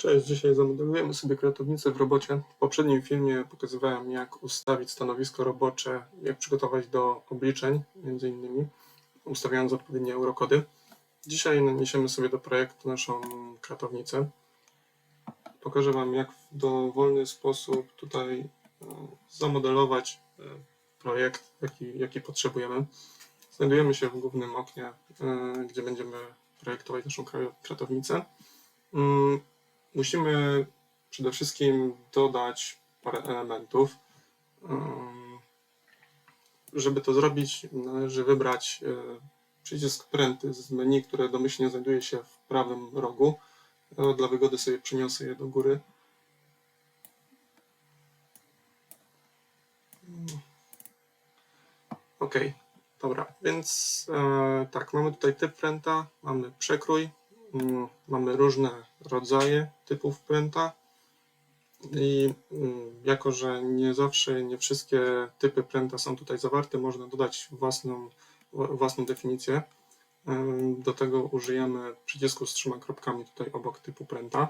Cześć, dzisiaj zamodelujemy sobie kratownicę w robocie. W poprzednim filmie pokazywałem jak ustawić stanowisko robocze, jak przygotować do obliczeń, między innymi, ustawiając odpowiednie eurokody. Dzisiaj naniesiemy sobie do projektu naszą kratownicę. Pokażę Wam jak w dowolny sposób tutaj e, zamodelować e, projekt, jaki, jaki potrzebujemy. Znajdujemy się w głównym oknie, e, gdzie będziemy projektować naszą kra- kratownicę. Musimy przede wszystkim dodać parę elementów. Żeby to zrobić, należy wybrać e, przycisk pręty z menu, które domyślnie znajduje się w prawym rogu. E, Dla wygody sobie przeniosę je do góry. Ok, dobra, więc e, tak, mamy tutaj typ pręta, mamy przekrój, mamy różne rodzaje typów pręta i mm, jako, że nie zawsze, nie wszystkie typy pręta są tutaj zawarte, można dodać własną, wła- własną definicję. Do tego użyjemy przycisku z trzema kropkami tutaj obok typu pręta.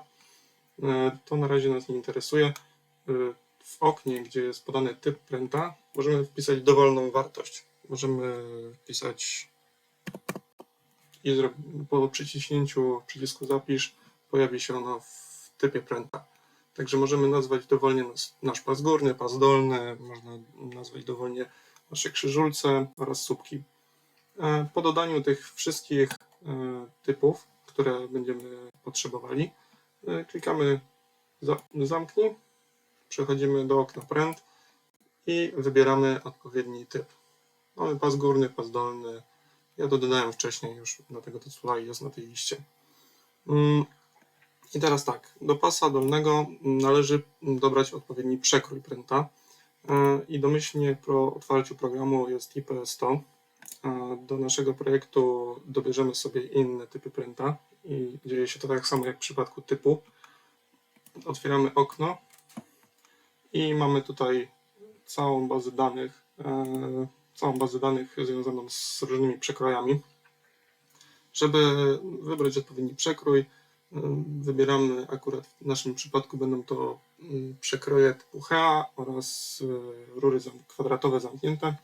E, To na razie nas nie interesuje. E, W oknie, gdzie jest podany typ pręta, możemy wpisać dowolną wartość. Możemy wpisać i po przyciśnięciu przycisku zapisz pojawi się ono w typie pręta. Także możemy nazwać dowolnie nas, nasz pas górny, pas dolny, można nazwać dowolnie nasze krzyżulce oraz słupki. E, Po dodaniu tych wszystkich e, typów, które będziemy potrzebowali, e, klikamy za- zamknij, przechodzimy do okna pręt i wybieramy odpowiedni typ. Mamy pas górny, pas dolny. Ja to dodałem wcześniej już, dlatego to tutaj jest na tej liście. Mm, I teraz tak, do pasa dolnego należy dobrać odpowiedni przekrój pręta E, i domyślnie po otwarciu programu jest IPS100. E, Do naszego projektu dobierzemy sobie inne typy pręta i dzieje się to tak samo jak w przypadku typu. Otwieramy okno i mamy tutaj całą bazę danych, e, całą bazę danych związaną z różnymi przekrojami. Żeby wybrać odpowiedni przekrój, Wybieramy akurat w naszym przypadku będą to przekroje typu HA oraz y, rury kwadratowe zamknięte.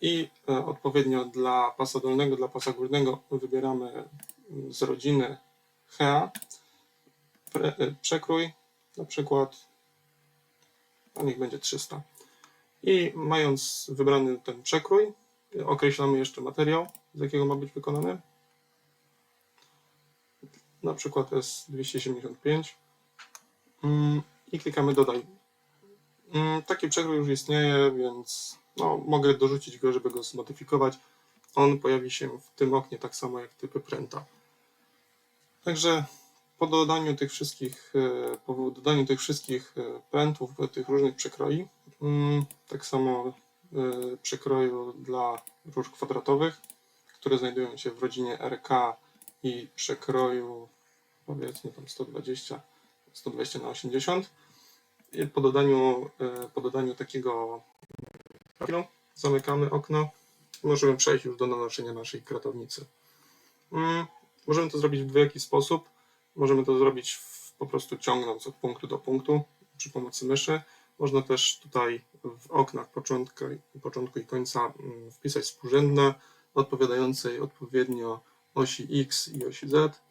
I e, odpowiednio dla pasa dolnego, dla pasa górnego wybieramy z rodziny HA e, przekrój, na przykład a niech będzie 300. I mając wybrany ten przekrój, określamy jeszcze materiał, z jakiego ma być wykonany na przykład S275 mm, i klikamy dodaj. Mm, Taki przekrój już istnieje, więc no, mogę dorzucić go, żeby go zmodyfikować. On pojawi się w tym oknie tak samo jak typy pręta. Także po dodaniu tych wszystkich, e, po dodaniu tych wszystkich e, prętów, e, tych różnych przekroi, mm, tak samo przekroju dla rur kwadratowych, które znajdują się w rodzinie RK i przekroju powiedzmy tam 120, 120 na 80 i po dodaniu, po dodaniu takiego zamykamy okno możemy przejść już do nanoszenia naszej kratownicy. Mm, Możemy to zrobić w dwojaki sposób. Możemy to zrobić w, po prostu ciągnąc od punktu do punktu przy pomocy myszy. Można też tutaj w oknach początku, początku i końca mm, wpisać współrzędne odpowiadającej odpowiednio osi X i osi Z.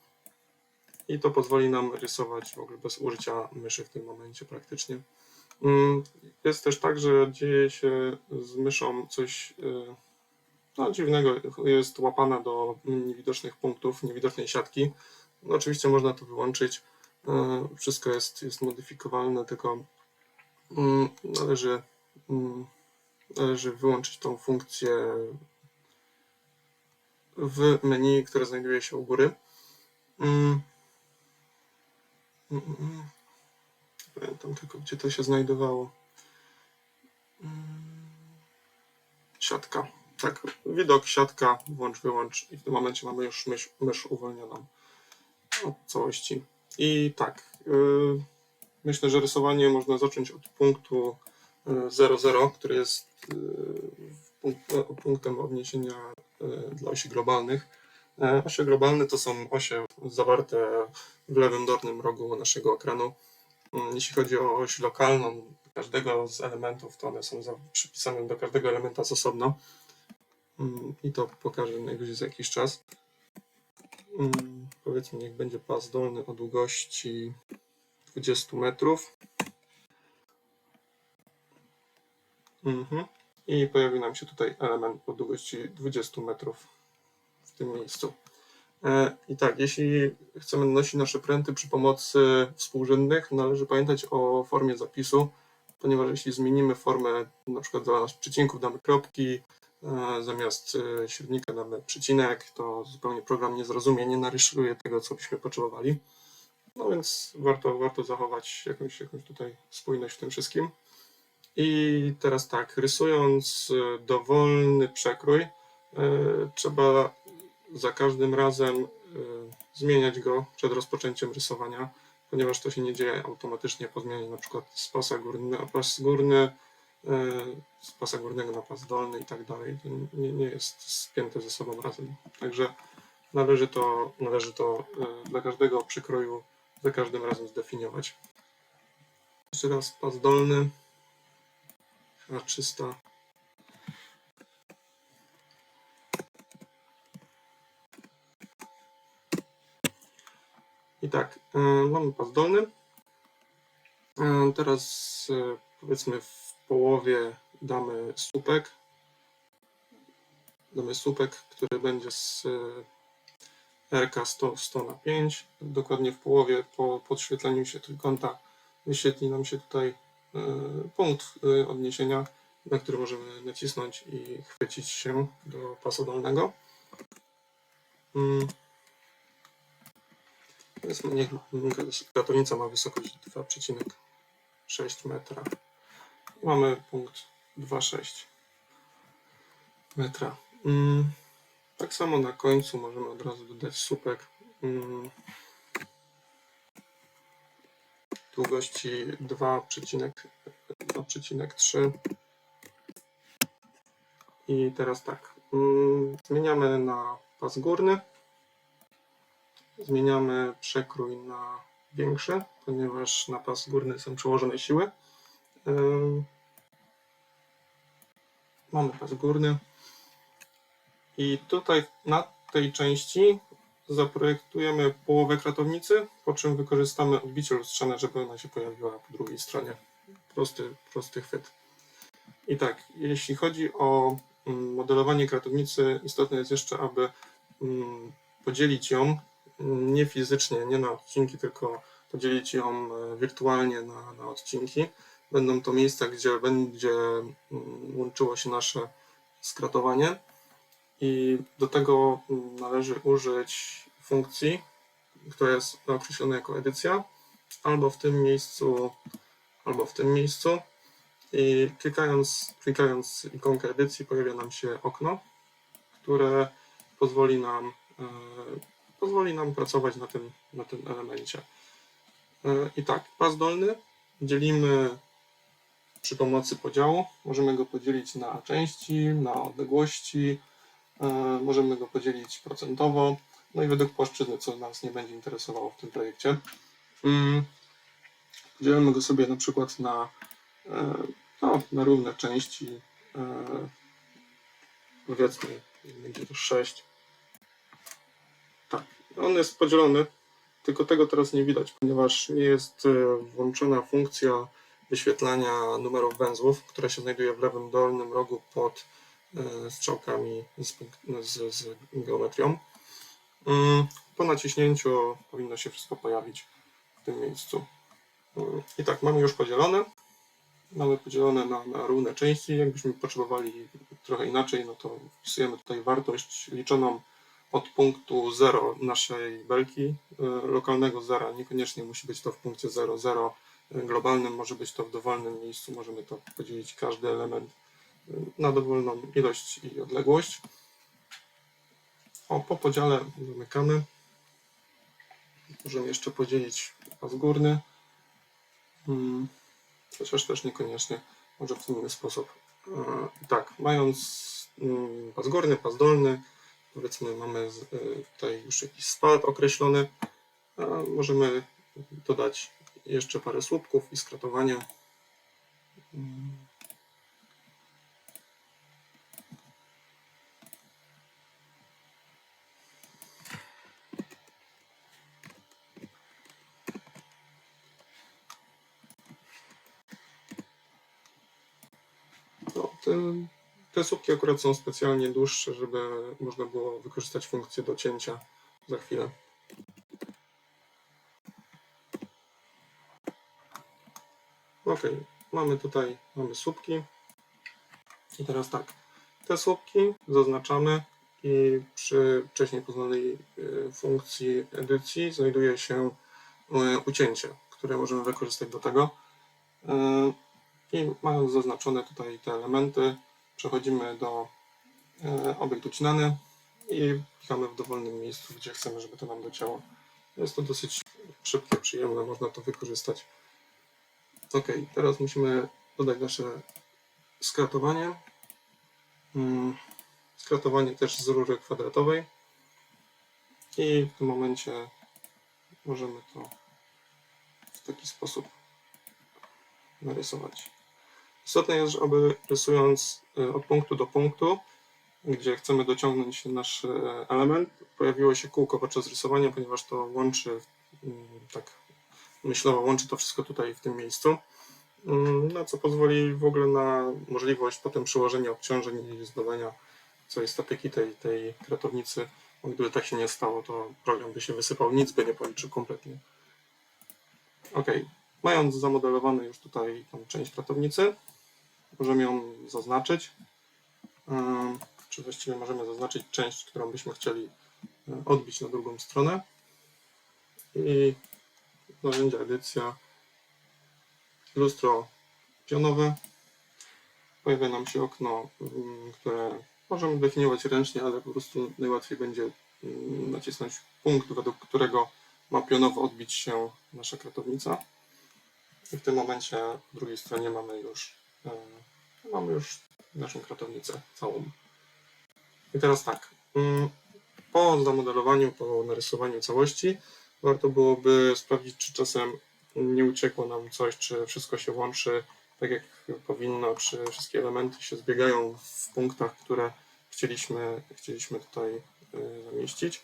I to pozwoli nam rysować w ogóle bez użycia myszy w tym momencie praktycznie. Mm, Jest też tak, że dzieje się z myszą coś e, no, dziwnego. Jest łapana do niewidocznych punktów, niewidocznej siatki. No, oczywiście można to wyłączyć. E, Wszystko jest, jest modyfikowalne, tylko mm, należy, mm, należy wyłączyć tą funkcję w menu, które znajduje się u góry. Mm. Pamiętam tylko, gdzie to się znajdowało. Siatka. Tak, widok, siatka, włącz, wyłącz i w tym momencie mamy już mysz, mysz uwolnioną od całości. I tak, yy, myślę, że rysowanie można zacząć od punktu yy, 00, który jest punkt, punktem odniesienia dla osi globalnych. E, Osie globalne to są osie zawarte w lewym dolnym rogu naszego ekranu. Mm, Jeśli chodzi o oś lokalną każdego z elementów, to one są przypisane do każdego elementa z osobna. Mm, I to pokażę najwyżej za jakiś czas. Mm, Powiedzmy, niech będzie pas dolny o długości 20 metrów. Mhm. I pojawi nam się tutaj element o długości 20 metrów w tym miejscu. E, I tak, jeśli chcemy nosić nasze pręty przy pomocy współrzędnych, należy pamiętać o formie zapisu, ponieważ jeśli zmienimy formę, na przykład zamiast przecinków damy kropki, zamiast e, średnika damy przecinek, to zupełnie program nie zrozumie, nie narysuje tego, co byśmy potrzebowali. No więc warto, warto zachować jakąś, jakąś tutaj spójność w tym wszystkim. I teraz tak, rysując e, dowolny przekrój, e, trzeba za każdym razem zmieniać go przed rozpoczęciem rysowania, ponieważ to się nie dzieje automatycznie po zmianie z pasa górny na pas górny, z pasa górnego na pas dolny i tak dalej. To nie, nie jest spięte ze sobą razem. Także należy to, należy to e, dla każdego przykroju za każdym razem zdefiniować. Jeszcze raz pas dolny. Chyba 300. I tak, e, mamy pas dolny. Teraz powiedzmy w połowie damy słupek. Damy słupek, który będzie z RK 100, 100 na 5. Dokładnie w połowie po podświetleniu się trójkąta wyświetli nam się tutaj e, punkt e, odniesienia, na który możemy nacisnąć i chwycić się do pasa dolnego. Mm. Niech ratownica ma wysokość 2,6 metra. Mamy punkt 2,6 metra. Mm. Tak samo na końcu możemy od razu dodać słupek mm, długości 2,3 i teraz tak, mm, zmieniamy na pas górny, zmieniamy przekrój na większy, ponieważ na pas górny są przełożone siły. Mamy pas górny i tutaj na tej części zaprojektujemy połowę kratownicy, po czym wykorzystamy odbicie lustrzane, żeby ona się pojawiła po drugiej stronie. Prosty, prosty chwyt. I tak, jeśli chodzi o mm, modelowanie kratownicy, istotne jest jeszcze, aby mm, podzielić ją mm, nie fizycznie, nie na odcinki, tylko podzielić ją e, wirtualnie na, na odcinki. Będą to miejsca, gdzie będzie mm, łączyło się nasze skratowanie i do tego mm, należy użyć funkcji, która jest określona jako edycja, albo w tym miejscu, albo w tym miejscu. I klikając, klikając ikonkę edycji pojawia nam się okno, które pozwoli nam, e, pozwoli nam pracować na tym, na tym elemencie. E, I tak, pas dolny dzielimy przy pomocy podziału. Możemy go podzielić na części, na odległości, e, możemy go podzielić procentowo, no i według płaszczyzny, co nas nie będzie interesowało w tym projekcie. Mm, Dzielimy go sobie na przykład na, e, no, na równe części. e, Powiedzmy, będzie to 6. Tak, on jest podzielony, tylko tego teraz nie widać, ponieważ nie jest włączona funkcja wyświetlania numerów węzłów, która się znajduje w lewym dolnym rogu pod e, strzałkami z, z, z geometrią. Mm, Po naciśnięciu powinno się wszystko pojawić w tym miejscu. Mm, I tak, mamy już podzielone. Mamy podzielone na, na równe części. Jakbyśmy potrzebowali trochę inaczej, no to wpisujemy tutaj wartość liczoną od punktu 0 naszej belki y, lokalnego zera. Niekoniecznie musi być to w punkcie 0, 0 globalnym, może być to w dowolnym miejscu. Możemy to podzielić każdy element y, na dowolną ilość i odległość. O, po podziale zamykamy. Możemy jeszcze podzielić pas górny. Mm, Chociaż też niekoniecznie, może w inny sposób. E, Tak, mając mm, pas górny, pas dolny, powiedzmy mamy y, tutaj już jakiś spalt określony, możemy dodać jeszcze parę słupków i skratowanie. Mm. No, te, te słupki akurat są specjalnie dłuższe, żeby można było wykorzystać funkcję docięcia za chwilę. Ok, mamy tutaj mamy słupki. I teraz tak, te słupki zaznaczamy i przy wcześniej poznanej y, funkcji edycji znajduje się y, ucięcie, które możemy wykorzystać do tego. Y, I mając zaznaczone tutaj te elementy, przechodzimy do obiekt ucinany i klikamy w dowolnym miejscu, gdzie chcemy, żeby to nam docięło. Jest to dosyć szybkie, przyjemne, można to wykorzystać. Ok, teraz musimy dodać nasze skratowanie. Mm, Skratowanie też z rury kwadratowej. I w tym momencie możemy to w taki sposób narysować. Istotne jest, aby rysując e, od punktu do punktu, gdzie chcemy dociągnąć nasz e, element, pojawiło się kółko podczas rysowania, ponieważ to łączy, mm, tak myślowo łączy to wszystko tutaj w tym miejscu, mm, no, co pozwoli w ogóle na możliwość potem przełożenia obciążeń i zbadania całej statyki tej, tej kratownicy. Bo Gdyby tak się nie stało, to program by się wysypał, nic by nie policzył kompletnie. Ok, mając zamodelowane już tutaj tą część kratownicy, możemy ją zaznaczyć. Ym, Czy właściwie możemy zaznaczyć część, którą byśmy chcieli y, odbić na drugą stronę. I narzędzia edycja, lustro pionowe. Pojawia nam się okno, ym, które możemy definiować ręcznie, ale po prostu najłatwiej będzie ym, nacisnąć punkt, według którego ma pionowo odbić się nasza kratownica. I w tym momencie po drugiej stronie mamy już, e, mamy już naszą kratownicę całą. I teraz tak, mm, po zamodelowaniu, po narysowaniu całości, warto byłoby sprawdzić, czy czasem nie uciekło nam coś, czy wszystko się łączy tak jak powinno, czy wszystkie elementy się zbiegają w punktach, które chcieliśmy, chcieliśmy tutaj y, zamieścić.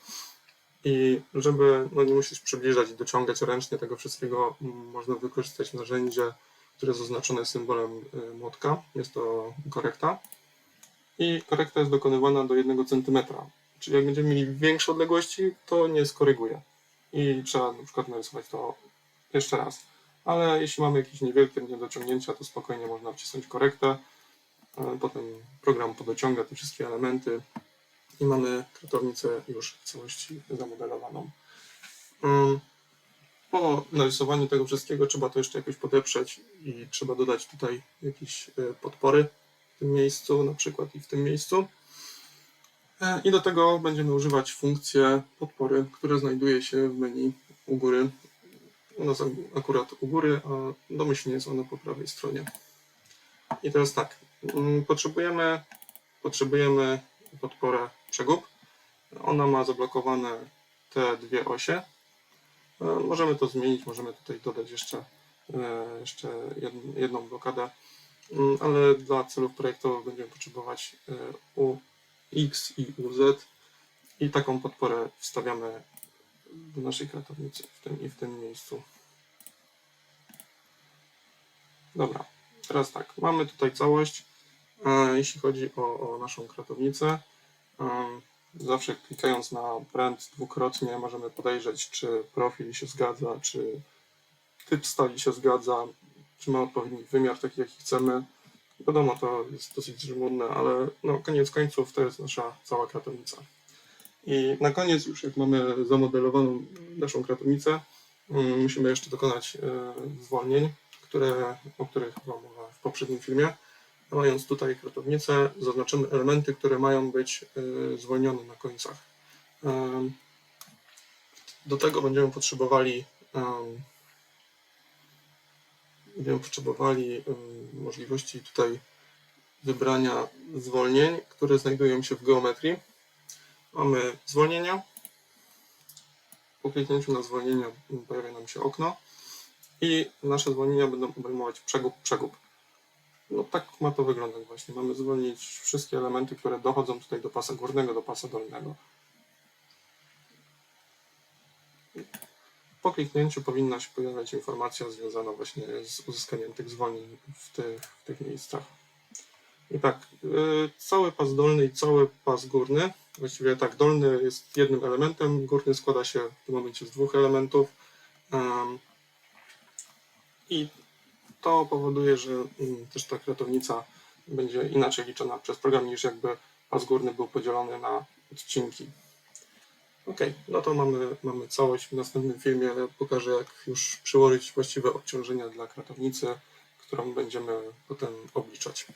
I żeby no nie musisz przybliżać i dociągać ręcznie tego wszystkiego, można wykorzystać narzędzie, które jest oznaczone symbolem y, młotka. Jest to korekta. I korekta jest dokonywana do 1 cm. Czyli jak będziemy mieli większe odległości, to nie skoryguje. I trzeba na przykład narysować to jeszcze raz. Ale jeśli mamy jakieś niewielkie niedociągnięcia, to spokojnie można wcisnąć korektę. E, Potem program podociąga te wszystkie elementy i mamy kratownicę już w całości zamodelowaną. Ym, Po narysowaniu tego wszystkiego trzeba to jeszcze jakoś podeprzeć i trzeba dodać tutaj jakieś e, podpory w tym miejscu, na przykład i w tym miejscu. I do tego będziemy używać funkcję podpory, która znajduje się w menu u góry. Ona jest akurat u góry, a domyślnie jest ona po prawej stronie. I teraz tak, mm, potrzebujemy, potrzebujemy podporę przegub. Ona ma zablokowane te dwie osie. E, Możemy to zmienić, możemy tutaj dodać jeszcze, e, jeszcze jedn- jedną blokadę, Mm, ale dla celów projektowych będziemy potrzebować e, u X i UZ i taką podporę wstawiamy do naszej kratownicy w tym i w tym miejscu. Dobra, teraz tak, mamy tutaj całość. E, Jeśli chodzi o, o naszą kratownicę, em, zawsze klikając na pręt dwukrotnie możemy podejrzeć, czy profil się zgadza, czy typ stali się zgadza, czy ma odpowiedni wymiar taki, jaki chcemy. Wiadomo, to jest dosyć żmudne, ale no, koniec końców to jest nasza cała kratownica. I na koniec, już jak mamy zamodelowaną naszą kratownicę, mm, musimy jeszcze dokonać e, zwolnień, które, o których była mowa w poprzednim filmie. Mając tutaj kratownicę, zaznaczymy elementy, które mają być e, zwolnione na końcach. Em, Do tego będziemy potrzebowali będziemy potrzebowali możliwości tutaj wybrania zwolnień, które znajdują się w geometrii. mamy zwolnienia. Po kliknięciu na zwolnienia pojawia nam się okno i nasze zwolnienia będą obejmować przegub, przegub. No tak ma to wyglądać właśnie. Mamy zwolnić wszystkie elementy, które dochodzą tutaj do pasa górnego, do pasa dolnego. Po kliknięciu powinna się pojawiać informacja związana właśnie z uzyskaniem tych zwolnień w tych, w tych miejscach. I tak, y, cały pas dolny i cały pas górny, właściwie tak, dolny jest jednym elementem, górny składa się w tym momencie z dwóch elementów. Em, I to powoduje, że mm, też ta kratownica będzie inaczej liczona przez program niż jakby pas górny był podzielony na odcinki. Ok, no to mamy, mamy całość. W następnym filmie pokażę, jak już przyłożyć właściwe obciążenia dla kratownicy, którą będziemy potem obliczać.